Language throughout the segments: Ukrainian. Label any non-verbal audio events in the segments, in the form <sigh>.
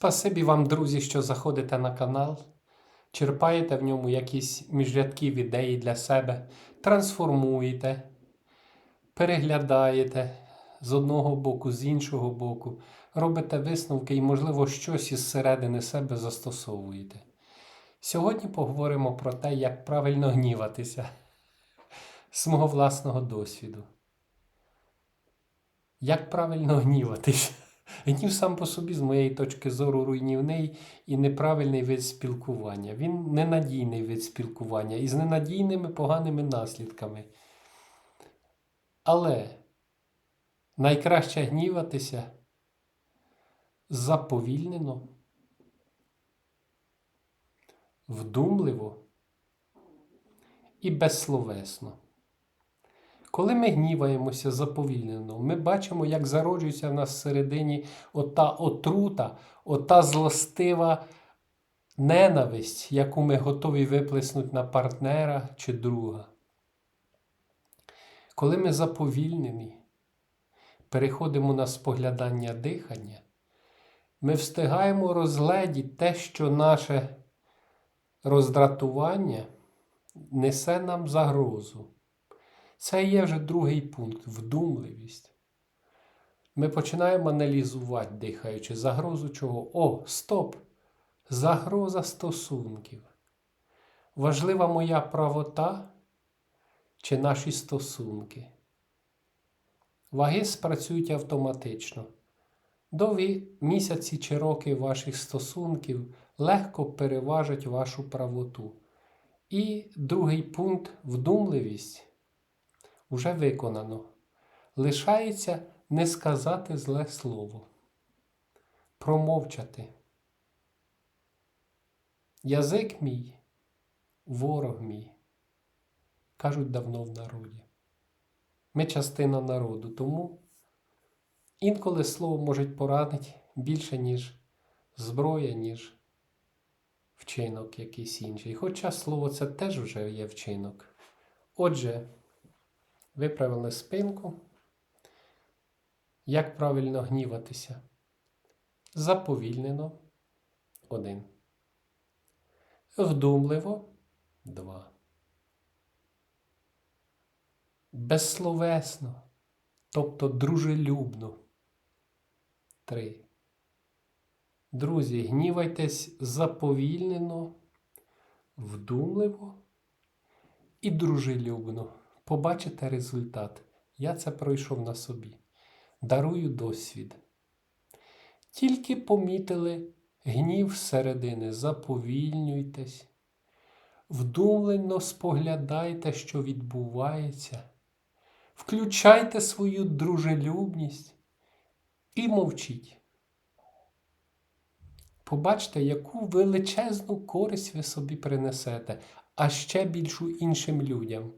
Спасибі вам, друзі, що заходите на канал, черпаєте в ньому якісь міжрядків ідеї для себе, трансформуєте, переглядаєте з одного боку, з іншого боку, робите висновки і, можливо, щось із середини себе застосовуєте. Сьогодні поговоримо про те, як правильно гніватися <laughs> з мого власного досвіду. Як правильно гніватися? Гнів сам по собі, з моєї точки зору, руйнівний і неправильний вид спілкування. Він ненадійний вид спілкування і з ненадійними поганими наслідками. Але найкраще гніватися заповільнено, вдумливо і безсловесно. Коли ми гніваємося заповільнено, ми бачимо, як зароджується в нас всередині ота отрута, ота злостива ненависть, яку ми готові виплеснути на партнера чи друга. Коли ми заповільнені, переходимо на споглядання дихання, ми встигаємо розгледіти те, що наше роздратування несе нам загрозу. Це є вже другий пункт вдумливість. Ми починаємо аналізувати, дихаючи, загрозу чого? О, стоп! Загроза стосунків. Важлива моя правота чи наші стосунки. Ваги спрацюють автоматично. Довгі місяці чи роки ваших стосунків легко переважать вашу правоту. І другий пункт вдумливість уже виконано. Лишається не сказати зле слово, промовчати. Язик мій, ворог мій, кажуть давно в народі. Ми частина народу, тому інколи слово може поранити більше, ніж зброя, ніж вчинок якийсь інший. Хоча слово це теж вже є вчинок. Отже, Виправили спинку. Як правильно гніватися? Заповільнено один. Вдумливо два. Безсловесно, тобто дружелюбно. Три. Друзі, гнівайтесь заповільнено, вдумливо і дружелюбно побачите результат. Я це пройшов на собі. Дарую досвід. Тільки помітили гнів зсередини, заповільнюйтесь, вдумлено споглядайте, що відбувається, включайте свою дружелюбність і мовчіть. Побачте, яку величезну користь ви собі принесете, а ще більшу іншим людям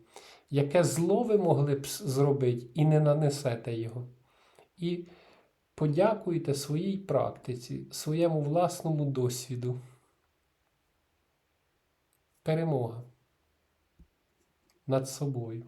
яке зло ви могли б зробити і не нанесете його. І подякуйте своїй практиці, своєму власному досвіду. Перемога над собою.